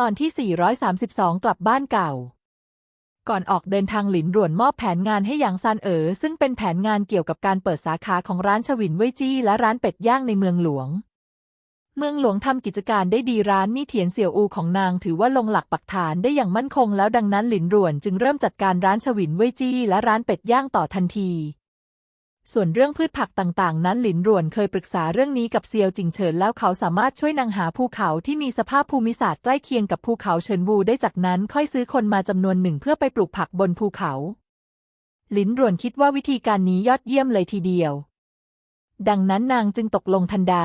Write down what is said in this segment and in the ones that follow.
ตอนที่ 432 กลับบ้านเก่า ก่อนออกเดินทางหลินหรวนมอบแผนงานให้หยางซานเอ๋อซึ่งเป็นแผนงานเกี่ยวกับการเปิดสาขาของร้านชวินเว่ยจี้และร้านเป็ดย่างในเมืองหลวง เมืองหลวงทำกิจการได้ดีร้านมี่เถียนเสี่ยวอูของนางถือว่าลงหลักปักฐานได้อย่างมั่นคงแล้วดังนั้นหลินหรวนจึงเริ่มจัดการร้านชวินเว่ยจี้และร้านเป็ดย่างต่อทันที ส่วนเรื่องพืชผักต่างๆ นั้นหลินหรวนเคยปรึกษาเรื่องนี้กับเซียวจิงเฉินแล้วเขาสามารถช่วยนางหาภูเขาที่มีสภาพภูมิศาสตร์ใกล้เคียงกับภูเขาเฉินวูได้จากนั้นค่อยซื้อคนมาจำนวนหนึ่งเพื่อไปปลูกผักบนภูเขา หลินหรวนคิดว่าวิธีการนี้ยอดเยี่ยมเลยทีเดียว ดังนั้นนางจึงตกลงทันใด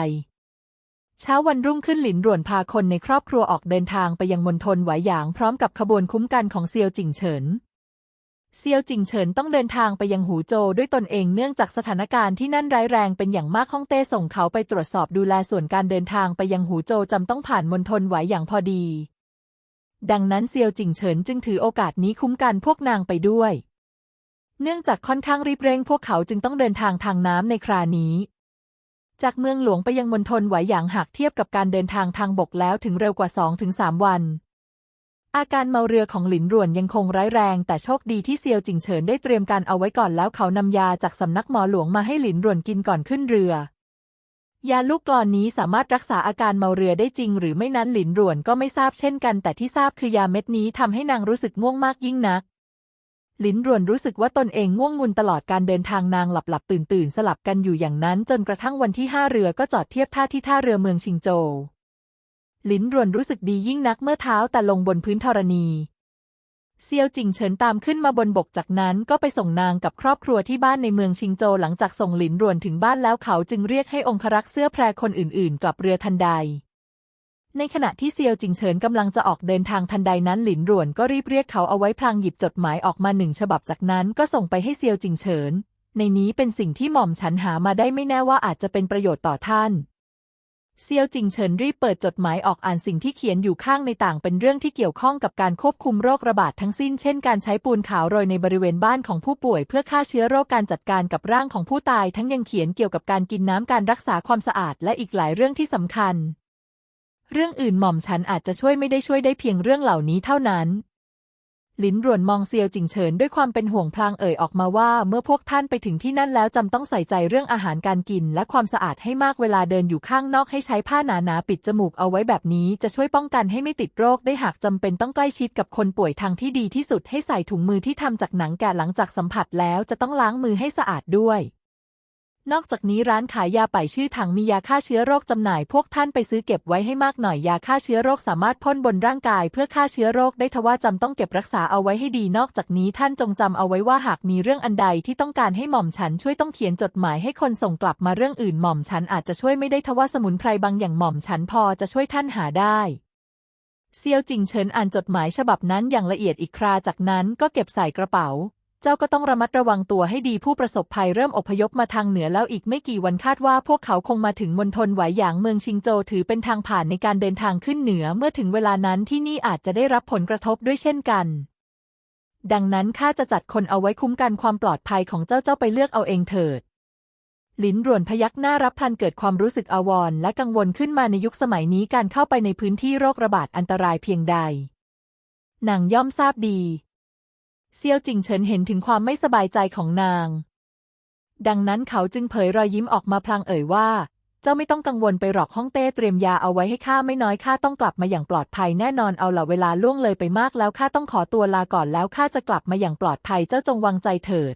เช้าวันรุ่งขึ้นหลินหรวนพาคนในครอบครัวออกเดินทางไปยังมณฑลหวายหยางพร้อมกับขบวนคุ้มกันของเซียวจิงเฉิน เซียวจิงเฉินต้องเดินทางไปยังหูโจวด้วยตนเองเนื่องจากสถานการณ์ที่นั่นร้ายแรงเป็นอย่างมากฮ่องเต้ส่งเขาไปตรวจสอบดูแลส่วนการเดินทางไปยังหูโจวจำต้องผ่านมณฑลหวายหยางพอดี ดังนั้นเซียวจิงเฉินจึงถือโอกาสนี้คุ้มกันพวกนางไปด้วย เนื่องจากค่อนข้างรีบเร่งพวกเขาจึงต้องเดินทางทางน้ำในครานี้ จากเมืองหลวงไปยังมณฑลไหวหยางหากเทียบกับการเดินทางทางบกแล้วถึงเร็วกว่า2-3วัน อาการเมาเรือของหลินหรวนยังคงร้ายแรง แต่โชคดีที่เซียวจิงเฉินได้เตรียมการเอาไว้ก่อนแล้วเขานำยาจากสำนักหมอหลวงมาให้หลินหรวนกินก่อนขึ้นเรือ ยาลูกกลอนนี้สามารถรักษาอาการเมาเรือได้จริง หรือไม่นั้นหลินหรวนก็ไม่ทราบเช่นกัน แต่ที่ทราบคือยาเม็ดนี้ทำให้นางรู้สึกง่วงมากยิ่งนักหลินรวนรู้สึกว่าตนเองง่วงงุนตลอดการเดินทางนางหลับหลับตื่นตื่นสลับกันอยู่อย่างนั้น จนกระทั่งวันที่ห้าเรือก็จอดเทียบท่าที่ท่าเรือเมืองชิงโจว ลินรวนรู้สึกดียิ่งนักเมื่อเท้าแต่ลงบนพื้นธรณี เซียวจิงเฉินตามขึ้นมาบนบกจากนั้นก็ไปส่งนางกับครอบครัวที่บ้านในเมืองชิงโจหลังจากส่งหลินรวนถึงบ้านแล้วเขาจึงเรียกให้องครักษ์เสื้อแพรคนอื่นๆ กลับเรือทันใด ในขณะที่เซียวจิงเฉินกำลังจะออกเดินทางทันใดนั้นหลินรวนก็รีบเรียกเขาเอาไว้พลางหยิบจดหมายออกมาหนึ่งฉบับจากนั้นก็ส่งไปให้เซียวจิงเฉินในนี้เป็นสิ่งที่หม่อมฉันหามาได้ไม่แน่ว่าอาจจะเป็นประโยชน์ต่อท่าน เซียวจิงเฉินรีบเปิดจดหมายออกอ่านสิ่งที่เขียนอยู่ข้างในต่างเป็นเรื่องที่เกี่ยวข้องกับการควบคุมโรคระบาดทั้งสิ้น เช่นการใช้ปูนขาวโรยในบริเวณบ้านของผู้ป่วย เพื่อฆ่าเชื้อโรคการจัดการกับร่างของผู้ตาย ทั้งยังเขียนเกี่ยวกับการกินน้ำการรักษาความสะอาดและอีกหลายเรื่องที่สำคัญ เรื่องอื่นหม่อมฉันอาจจะช่วยไม่ได้ช่วยได้เพียงเรื่องเหล่านี้เท่านั้น ลินรวนมองเซียวจิงเฉินด้วยความเป็นห่วงพลางเอ่ยออกมาว่า เมื่อพวกท่านไปถึงที่นั่นแล้วจำต้องใส่ใจเรื่องอาหารการกิน และความสะอาดให้มากเวลาเดินอยู่ข้างนอกให้ใช้ผ้าหนาๆปิดจมูกเอาไว้แบบนี้จะช่วยป้องกันให้ไม่ติดโรคได้หากจำเป็นต้องใกล้ชิดกับคนป่วยทางที่ดีที่สุดให้ใส่ถุงมือที่ทำจากหนังแกะหลังจากสัมผัสแล้วจะต้องล้างมือให้สะอาดด้วย นอกจากนี้ร้านขายยาป่ายชื่อถังมียาฆ่าเชื้อโรคจำหน่าย พวกท่านไปซื้อเก็บไว้ให้มากหน่อยยาฆ่าเชื้อโรคสามารถพ่นบนร่างกาย เพื่อฆ่าเชื้อโรคได้ทว่าจำต้องเก็บรักษาเอาไว้ให้ดี นอกจากนี้ท่านจงจำเอาไว้ว่าหากมีเรื่องอันใดที่ต้องการให้หม่อมฉันช่วยต้องเขียนจดหมายให้คนส่งกลับมาเรื่องอื่นหม่อมฉันอาจจะช่วยไม่ได้ทว่าสมุนไพรบางอย่างหม่อมฉันพอจะช่วยท่านหาได้เซียวจิงเฉินอ่านจดหมายฉบับนั้นอย่างละเอียดอีกคราจากนั้นก็เก็บใส่กระเป๋า จ้าก็ต้องระมัดระวังตัวให้ดีผู้ประสบภัยเริ่มอพยพมาทางเหนือแล้วอีกไม่กี่วันคาดว่าพวกเขาคงมาถึงมณฑลไหวหยางเมืองชิงโจถือเป็นทางผ่านในการเดินทางขึ้นเหนือเมื่อถึงเวลานั้นที่นี่อาจจะได้รับผลกระทบด้วยเช่นกัน ดังนั้นข้าจะจัดคนเอาไว้คุ้มกันความปลอดภัยของเจ้าเจ้าไปเลือกเอาเองเถิดลินรวนพยักหน้ารับพันเกิดความรู้สึกอาวรณ์และกังวลขึ้นมาในยุคสมัยนี้การเข้าไปในพื้นที่โรคระบาดอันตรายเพียงใดนางย่อมทราบดี เซียวจิงเฉินเห็นถึงความไม่สบายใจของนาง ดังนั้นเขาจึงเผยรอยยิ้มออกมาพลางเอ่ยว่า เจ้าไม่ต้องกังวลไปหรอกฮ่องเต้เตรียมยาเอาไว้ให้ข้าไม่น้อยข้าต้องกลับมาอย่างปลอดภัยแน่นอนเอาละเวลาล่วงเลยไปมากแล้วข้าต้องขอตัวลาก่อนแล้วข้าจะกลับมาอย่างปลอดภัยเจ้าจงวางใจเถิด